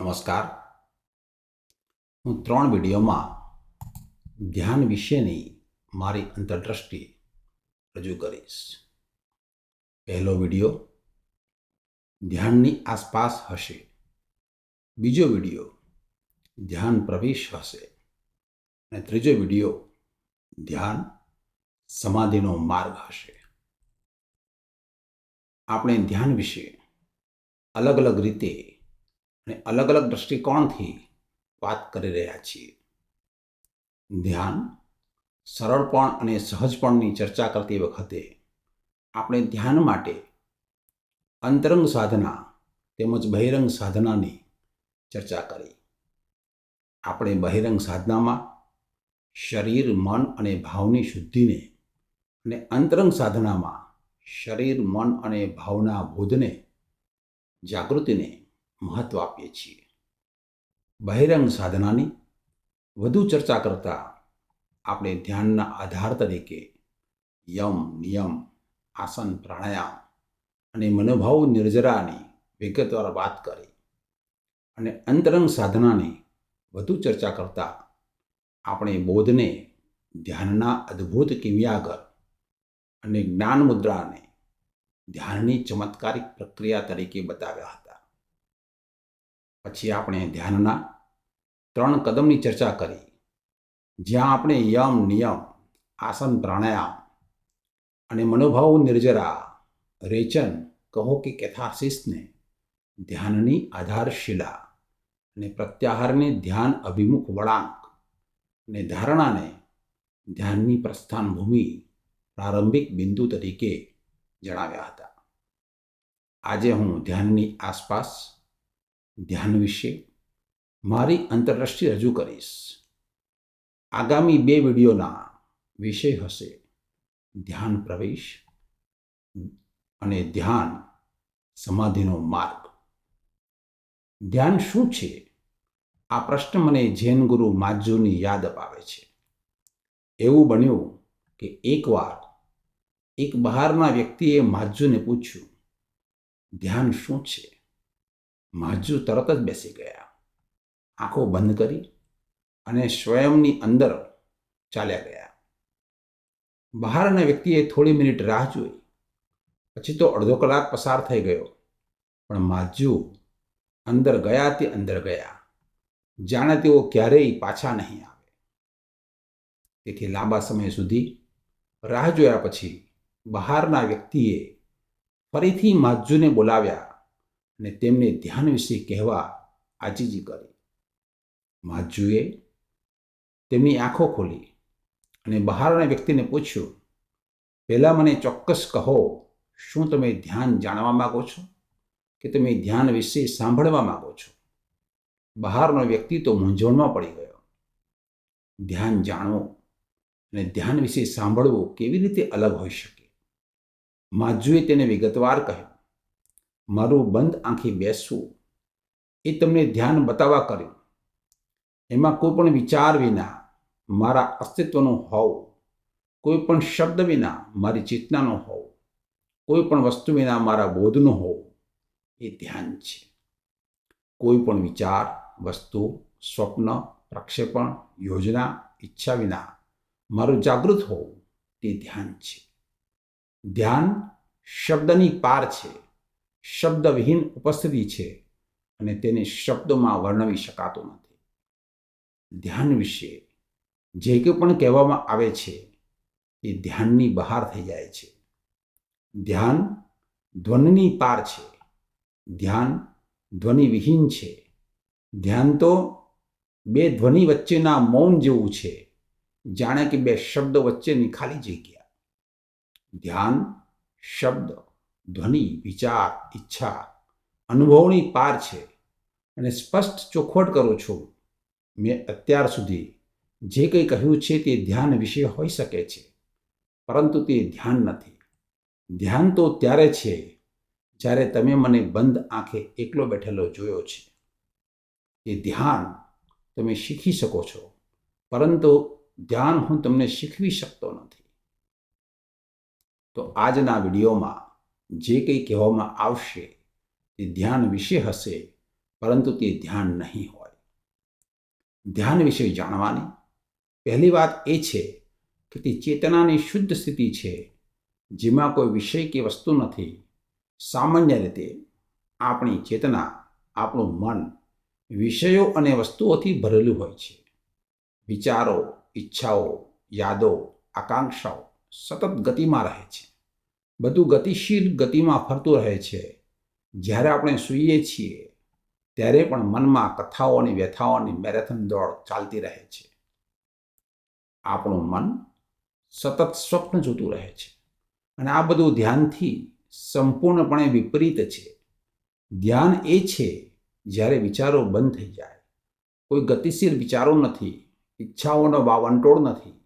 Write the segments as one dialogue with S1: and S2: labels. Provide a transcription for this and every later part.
S1: નમસ્કાર. હું ત્રણ વિડીયોમાં ધ્યાન વિશેની મારી અંતરદ્રષ્ટિ રજૂ કરીશ. પહેલો વીડિયો ધ્યાનની આસપાસ હશે. બીજો વીડિયો ધ્યાન પ્રવેશ હશે. અને ત્રીજો વીડિયો ધ્યાન સમાધિનો માર્ગ હશે. આપણે ધ્યાન વિશે અલગ અલગ રીતે અને અલગ અલગ દૃષ્ટિકોણથી વાત કરી રહ્યા છીએ. ધ્યાન, સરળપણ અને સહજપણની ચર્ચા કરતી વખતે આપણે ધ્યાન માટે અંતરંગ સાધના તેમજ બહિરંગ સાધનાની ચર્ચા કરી. આપણે બહિરંગ સાધનામાં શરીર, મન અને ભાવની શુદ્ધિને અને અંતરંગ સાધનામાં શરીર, મન અને ભાવના બોધને, જાગૃતિને મહત્વ આપીએ છીએ. બહિરંગ સાધનાની વધુ ચર્ચા કરતાં આપણે ધ્યાનના આધાર તરીકે યમ, નિયમ, આસન, પ્રાણાયામ અને મનોભાવ નિર્જરાની વિગતવાર વાત કરી. અને અંતરંગ સાધનાની વધુ ચર્ચા કરતા આપણે બોધને ધ્યાનના અદ્ભુત કિમ્યાગર અને જ્ઞાન મુદ્રાને ધ્યાનની ચમત્કારિક પ્રક્રિયા તરીકે બતાવ્યા હતા. પછી આપણે ધ્યાનના ત્રણ કદમની ચર્ચા કરી. જ્યાં આપણે યમ, નિયમ, આસન, પ્રાણાયામ અને મનોભાવ નિર્જરા, રેચન, કહો કે કેથાસિસને ધ્યાનની આધારશિલા અને પ્રત્યાહારને ધ્યાન અભિમુખ વળાંક અને ધારણાને ધ્યાનની પ્રસ્થાન ભૂમિ પ્રારંભિક બિંદુ તરીકે જણાવ્યા હતા. આજે હું ધ્યાનની આસપાસ ધ્યાન વિશે મારી આંતરરાષ્ટ્રીય રજૂ કરીશ. આગામી બે વિડીયોના વિષય હશે ધ્યાન પ્રવેશ અને ધ્યાન સમાધિનો માર્ગ. ધ્યાન શું છે? આ પ્રશ્ન મને જૈન ગુરુ માજુની યાદ અપાવે છે. એવું બન્યું કે એકવાર એક બહારના વ્યક્તિએ માજુને પૂછ્યું, ધ્યાન શું છે? માજુ તરત જ બેસી ગયા. આંખો બંધ કરી અને સ્વયંની અંદર ચાલ્યા ગયા. બહારના વ્યક્તિએ થોડી મિનિટ રાહ જોઈ. પછી તો અડધો કલાક પસાર થઈ ગયો. પણ માજુ અંદર ગયા તે અંદર ગયા. જાણે તેઓ ક્યારેય પાછા નહીં આવે. તેથી લાંબા સમય સુધી રાહ જોયા પછી બહારના વ્યક્તિએ ફરીથી માજુને બોલાવ્યા. અને તેમને ધ્યાન વિશે કહેવા આજીજી કરી. માજુએ તેમની આંખો ખોલી અને બહારના વ્યક્તિને પૂછ્યું, પહેલાં મને ચોક્કસ કહો, શું તમે ધ્યાન જાણવા માગો છો? કે તમે ધ્યાન વિશે સાંભળવા માગો છો? બહારનો વ્યક્તિ તો મૂંઝવણમાં પડી ગયો. ધ્યાન જાણવું અને ધ્યાન વિશે સાંભળવું કેવી રીતે અલગ હોઈ શકે? માજુએ તેને વિગતવાર કહ્યું મારું બંધ આંખી બેસવું, એ તમને ધ્યાન બતાવવા કર્યું. એમાં કોઈ પણ વિચાર વિના મારા અસ્તિત્વનું હોવું કોઈ પણ શબ્દ વિના મારી ચેતનાનો હોવું કોઈ પણ વસ્તુ વિના મારા બોધનો હોવું એ ધ્યાન છે. કોઈ પણ વિચાર, વસ્તુ, સ્વપ્ન, પ્રક્ષેપણ, યોજના, ઈચ્છા વિના મારું જાગૃત હોવું તે ધ્યાન છે. ધ્યાન શબ્દની પાર છે. શબ્દવિહીન ઉપસ્થિતિ છે અને તેને શબ્દોમાં વર્ણવી શકાતો નથી. ધ્યાન વિશે જે કંઈ પણ કહેવામાં આવે છે, એ ધ્યાનની બહાર થઈ જાય છે. ધ્યાન ધ્વનિની પાર છે. ધ્યાન ધ્વનિવિહીન છે. ધ્યાન તો બે ધ્વનિ વચ્ચેના મૌન જેવું છે. જાણે કે બે શબ્દ વચ્ચેની ખાલી જગ્યા. ધ્યાન, શબ્દ ધ્વનિ, વિચાર, ઈચ્છા, અનુભવની પાર છે. અને સ્પષ્ટ ચોખવટ કરું છું. મેં અત્યાર સુધી જે કંઈ કહ્યું છે તે ધ્યાન વિશે હોઈ શકે છે. પરંતુ તે ધ્યાન નથી. ધ્યાન તો ત્યારે છે, જ્યારે તમે મને બંધ આંખે એકલો બેઠેલો જોયો છે. એ ધ્યાન તમે શીખી શકો છો. પરંતુ ધ્યાન હું તમને શીખવી શકતો નથી. તો આજના વિડીયોમાં જે કંઈ કહેવામાં આવશે તે ધ્યાન વિશે હશે, પરંતુ તે ધ્યાન નહીં હોય. ધ્યાન વિશે જાણવાની પહેલી વાત એ છે કે તે ચેતનાની શુદ્ધ સ્થિતિ છે, જેમાં કોઈ વિષય કે વસ્તુ નથી. સામાન્ય રીતે આપણી ચેતના આપણું મન વિષયો અને વસ્તુઓથી ભરેલું હોય છે. વિચારો, ઈચ્છાઓ, યાદો, આકાંક્ષાઓ સતત ગતિમાં રહે છે. બધું ગતિશીલ ગતિમાં ફરતું રહે છે. જ્યારે આપણે સૂઈએ છીએ, ત્યારે પણ મનમાં કથાઓની વ્યથાઓની મેરેથોન દોડ ચાલતી રહે છે. આપણું મન સતત સ્વપ્ન જોતું રહે છે. અને આ બધું ધ્યાનથી સંપૂર્ણપણે વિપરીત છે. ધ્યાન એ છે, જ્યારે વિચારો બંધ થઈ જાય. કોઈ ગતિશીલ વિચારો નથી, ઈચ્છાઓનો વાવંટોળ નથી.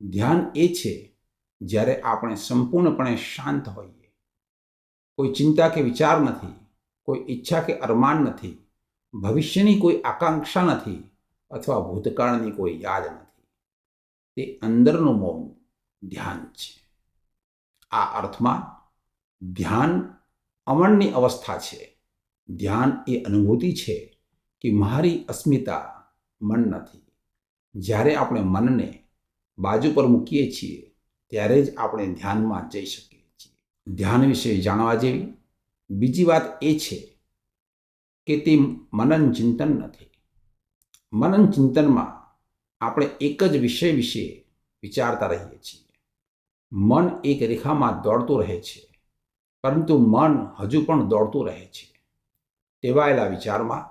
S1: ધ્યાન એ છે જ્યારે આપણે સંપૂર્ણપણે શાંત હોઈએ, કોઈ ચિંતા કે વિચાર નથી, કોઈ ઈચ્છા કે અરમાન નથી, ભવિષ્યની કોઈ આકાંક્ષા નથી અથવા ભૂતકાળની કોઈ યાદ નથી, તે અંદરનું મૌન ધ્યાન છે. આ અર્થમાં ધ્યાન અમણની અવસ્થા છે. ધ્યાન એ અનુભૂતિ છે કે મારી અસ્મિતા મન નથી. જ્યારે આપણે મનને બાજુ પર મૂકીએ છીએ ત્યારે જ આપણે ધ્યાનમાં જઈ શકીએ છીએ. ધ્યાન વિશે જાણવા જેવી બીજી વાત એ છે કે તે મનન ચિંતન નથી. મનન ચિંતનમાં આપણે એક જ વિષય વિશે વિચારતા રહીએ છીએ. મન એક રેખામાં દોડતું રહે છે, પરંતુ મન હજુ પણ દોડતું રહે છે. ટેવાયેલા વિચારમાં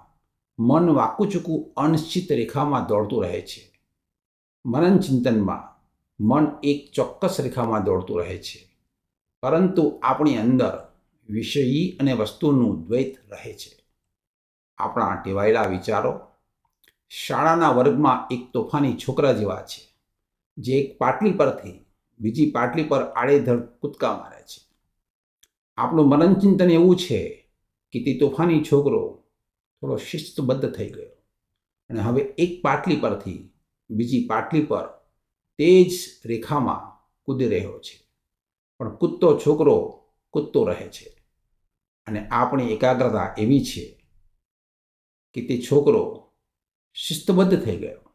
S1: મન વાકુચૂકું અનિશ્ચિત રેખામાં દોડતું રહે છે. મનન ચિંતનમાં મન એક ચોક્કસ રેખામાં દોડતું રહે છે. પરંતુ આપણી અંદર વિષયી અને વસ્તુનું દ્વૈત રહે છે. આપણા ટેવાયેલા વિચારો શાળાના વર્ગમાં એક તોફાની છોકરા જેવા છે, જે એક પાટલી પરથી બીજી પાટલી પર આડેધડ કૂદકા મારે છે. આપણું મનનચિંતન એવું છે કે તે તોફાની છોકરો થોડો શિસ્તબદ્ધ થઈ ગયો અને હવે એક પાટલી પરથી બીજી પાટલી પર તે જ રેખામાં કૂદી રહ્યો છે. પણ કૂદતો છોકરો કૂદતો રહે છે. અને આપણી એકાગ્રતા એવી છે કે તે છોકરો શિસ્તબદ્ધ થઈ ગયો.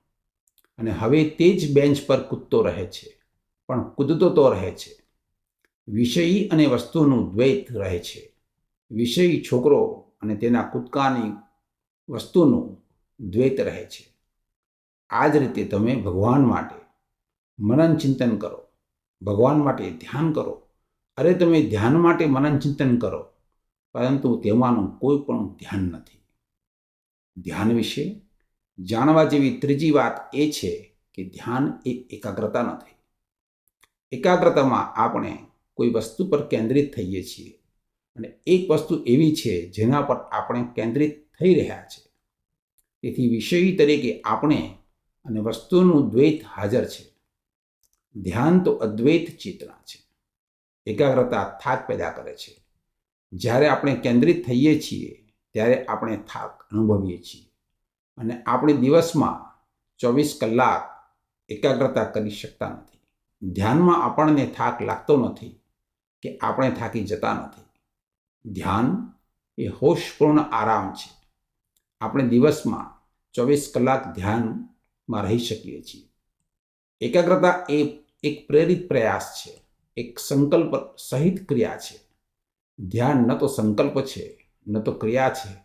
S1: અને હવે તે જ બેન્ચ પર કૂદતો રહે છે. પણ કૂદતો તો રહે છે. વિષયી અને વસ્તુનું દ્વૈત રહે છે. વિષયી છોકરો અને તેના કૂદકાની વસ્તુનું દ્વૈત રહે છે. આ જ રીતે તમે ભગવાન માટે મનન ચિંતન કરો. ભગવાન માટે ધ્યાન કરો. અરે તમે ધ્યાન માટે મનન ચિંતન કરો. પરંતુ તેમાંનું કોઈ પણ ધ્યાન નથી. ધ્યાન વિશે જાણવા જેવી ત્રીજી વાત એ છે કે ધ્યાન એ એકાગ્રતા નથી. એકાગ્રતામાં આપણે કોઈ વસ્તુ પર કેન્દ્રિત થઈએ છીએ. અને એક વસ્તુ એવી છે જેના પર આપણે કેન્દ્રિત થઈ રહ્યા છે. તેથી વિષય તરીકે આપણે અને વસ્તુનું દ્વૈત હાજર છે. ધ્યાન તો અદ્વૈત ચેતના છે. એકાગ્રતા થાક પેદા કરે છે. જ્યારે આપણે કેન્દ્રિત થઈએ છીએ, ત્યારે આપણે થાક અનુભવીએ છીએ. અને આપણે દિવસમાં ચોવીસ કલાક એકાગ્રતા કરી શકતા નથી. ધ્યાનમાં આપણને થાક લાગતો નથી કે આપણે થાકી જતા નથી. ધ્યાન એ હોશપૂર્ણ આરામ છે. આપણે દિવસમાં ચોવીસ કલાક ધ્યાનમાં રહી શકીએ છીએ. એકાગ્રતા એ એક પ્રેરિત પ્રયાસ છે, એક સંકલ્પ સહિત ક્રિયા છે. ધ્યાન ન તો સંકલ્પ છે, ન તો ક્રિયા છે,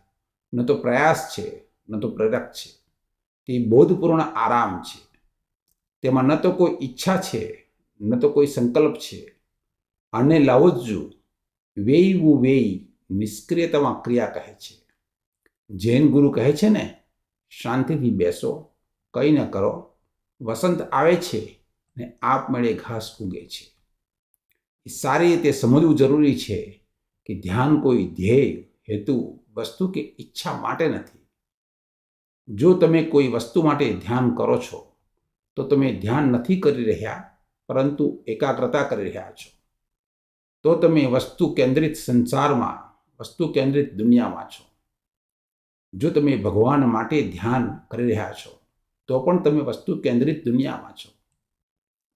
S1: ન તો પ્રયાસ છે, ન તો પ્રેરક છે. તે બોધપૂર્ણ આરામ છે. તેમાં ન તો કોઈ ઈચ્છા છે, ન તો કોઈ સંકલ્પ છે. અને લાવોજુ વેયવું વેય નિષ્ક્રિયતામાં ક્રિયા કહે છે. જૈન ગુરુ કહે છે ને, શાંતિથી બેસો, કંઈ ન કરો. વસંત આવે છે ને આપમેળે ઘાસ ઉગે છે. એ સારી રીતે સમજવું જરૂરી છે કે ધ્યાન કોઈ ધ્યેય, હેતુ, વસ્તુ કે ઈચ્છા માટે નથી. જો તમે કોઈ વસ્તુ માટે ધ્યાન કરો છો, તો તમે ધ્યાન નથી કરી રહ્યા, પરંતુ એકાગ્રતા કરી રહ્યા છો. તો તમે વસ્તુ કેન્દ્રિત સંસારમાં, વસ્તુ કેન્દ્રિત દુનિયામાં છો. જો તમે ભગવાન માટે ધ્યાન કરી રહ્યા છો, તો પણ તમે વસ્તુ કેન્દ્રિત દુનિયામાં છો.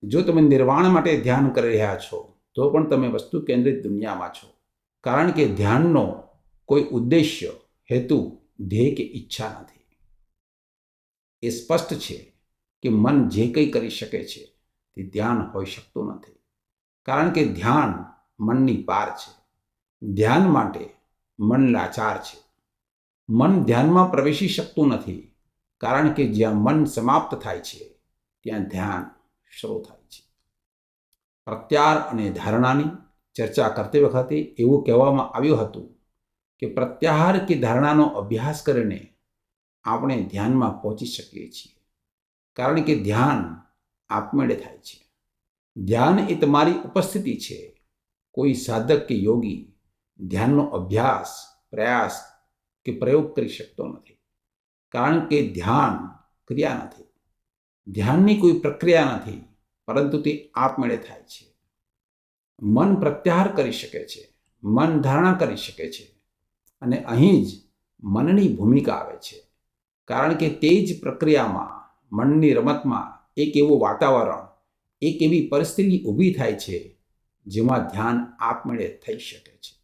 S1: જો તમે નિર્વાણ માટે ધ્યાન કરી રહ્યા છો, તો પણ તમે વસ્તુ કેન્દ્રિત દુનિયામાં છો. કારણ કે ધ્યાનનો કોઈ ઉદ્દેશ્ય, હેતુ, ધ્યેય કે ઈચ્છા નથી. એ સ્પષ્ટ છે કે મન જે કંઈ કરી શકે છે, તે ધ્યાન હોઈ શકતું નથી. કારણ કે ધ્યાન મનની પાર છે. ધ્યાન માટે મન લાચાર છે. મન ધ્યાનમાં પ્રવેશી શકતું નથી. કારણ કે જ્યાં મન સમાપ્ત થાય છે, ત્યાં ધ્યાન શરૂ થાય છે. પ્રત્યાર અને ધારણાની ચર્ચા કરતી વખતે એવું કહેવામાં આવ્યું હતું કે પ્રત્યાહાર કે ધારણાનો અભ્યાસ કરીને આપણે ધ્યાનમાં પહોંચી શકીએ છીએ. કારણ કે ધ્યાન આપમેળે થાય છે. ધ્યાન એ તમારી ઉપસ્થિતિ છે. કોઈ સાધક કે યોગી ધ્યાનનો અભ્યાસ, પ્રયાસ કે પ્રયોગ કરી શકતો નથી. કારણ કે ધ્યાન ક્રિયા નથી. ધ્યાનની કોઈ પ્રક્રિયા નથી, પરંતુ તે આપમેળે થાય છે. મન પ્રત્યાહાર કરી શકે છે, મન ધારણા કરી શકે છે, અને અહીં જ મનની ભૂમિકા આવે છે. કારણ કે તે જ પ્રક્રિયામાં, મનની રમતમાં એક એવું વાતાવરણ, એક એવી પરિસ્થિતિ ઊભી થાય છે, જેમાં ધ્યાન આપમેળે થઈ શકે છે.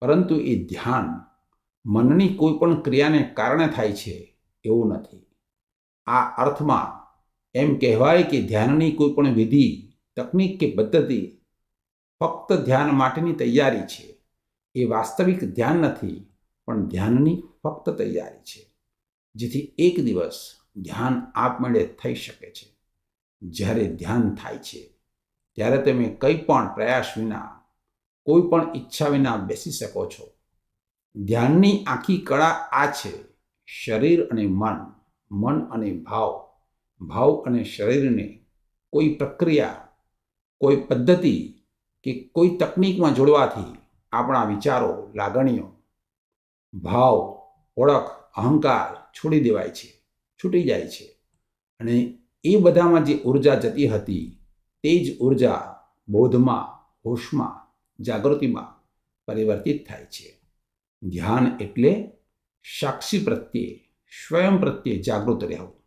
S1: પરંતુ એ ધ્યાન મનની કોઈ પણ ક્રિયાને કારણે થાય છે, એવું નથી. આ અર્થમાં એમ કહેવાય કે ધ્યાનની કોઈ પણ વિધિ, તકનીક કે પદ્ધતિ ફક્ત ધ્યાન માટેની તૈયારી છે. એ વાસ્તવિક ધ્યાન નથી, પણ ધ્યાનની ફક્ત તૈયારી છે. જેથી એક દિવસ ધ્યાન આપમેળે થઈ શકે છે. જ્યારે ધ્યાન થાય છે, ત્યારે તમે કંઈ પણ પ્રયાસ વિના, કોઈ પણ ઈચ્છા વિના બેસી શકો છો. ધ્યાનની આખી કળા આ છે, શરીર અને મન મન અને ભાવ. ભાવ અને શરીરને કોઈ પ્રક્રિયા, કોઈ પદ્ધતિ કે કોઈ તકનિકમાં જોડવાથી આપણા વિચારો, લાગણીઓ, ભાવ, ઓળખ, અહંકાર છોડી દેવાય છે, છૂટી જાય છે. અને એ બધામાં જે ઊર્જા જતી હતી તે જ ઊર્જા બોધમાં, હોશમાં, જાગૃતિમાં પરિવર્તિત થાય છે. ધ્યાન એટલે સાક્ષી પ્રત્યે, સ્વયં પ્રત્યે જાગૃત રહેવું.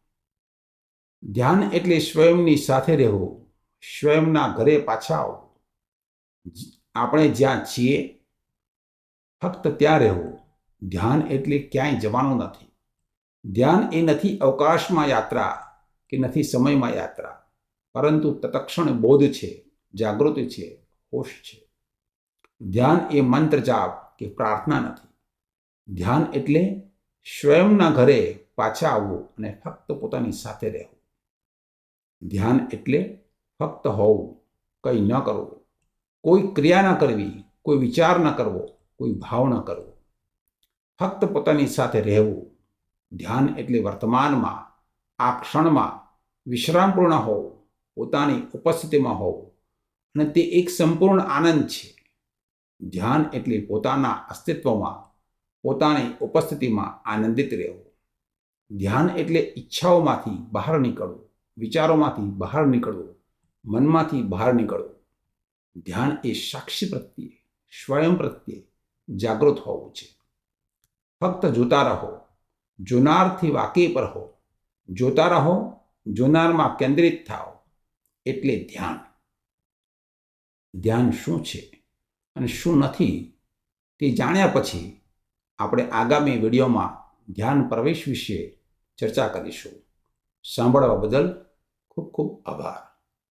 S1: ધ્યાન એટલે સ્વયંની સાથે રહેવું. સ્વયંના ઘરે પાછા આવવું. આપણે જ્યાં છીએ, ફક્ત ત્યાં રહેવું. ધ્યાન એટલે ક્યાંય જવાનું નથી. ધ્યાન એ નથી અવકાશમાં યાત્રા કે નથી સમયમાં યાત્રા. પરંતુ તત્ક્ષણ બોધ છે, જાગૃતિ છે, હોશ છે. ધ્યાન એ મંત્ર જાપ કે પ્રાર્થના નથી. ધ્યાન એટલે સ્વયંના ઘરે પાછા આવવું અને ફક્ત પોતાની સાથે રહેવું. ધ્યાન એટલે ફક્ત હોવું, કંઈ ન કરવું. કોઈ ક્રિયા ન કરવી, કોઈ વિચાર ન કરવો, કોઈ ભાવ ન કરવો. ફક્ત પોતાની સાથે રહેવું. ધ્યાન એટલે વર્તમાનમાં, આ ક્ષણમાં વિશ્રામપૂર્ણ હોવું, પોતાની ઉપસ્થિતિમાં હોવું. અને તે એક સંપૂર્ણ આનંદ છે. ધ્યાન એટલે પોતાના અસ્તિત્વમાં, પોતાની ઉપસ્થિતિમાં આનંદિત રહેવું. ધ્યાન એટલે ઈચ્છાઓમાંથી બહાર નીકળવું. વિચારોમાંથી બહાર નીકળવું, મનમાંથી બહાર નીકળવું. ધ્યાન એ સાક્ષી પ્રત્યે, સ્વયં પ્રત્યે જાગૃત હોવું છે. ફક્ત જોતા રહો, જોનારથી વાકેફ રહો. જોતા રહો, જોનારમાં કેન્દ્રિત થાઓ. એટલે ધ્યાન. ધ્યાન શું છે અને શું નથી તે જાણ્યા પછી આપણે આગામી વિડીયોમાં ધ્યાન પ્રવેશ વિશે ચર્ચા કરીશું. સાંભળવા બદલ coco abaixo.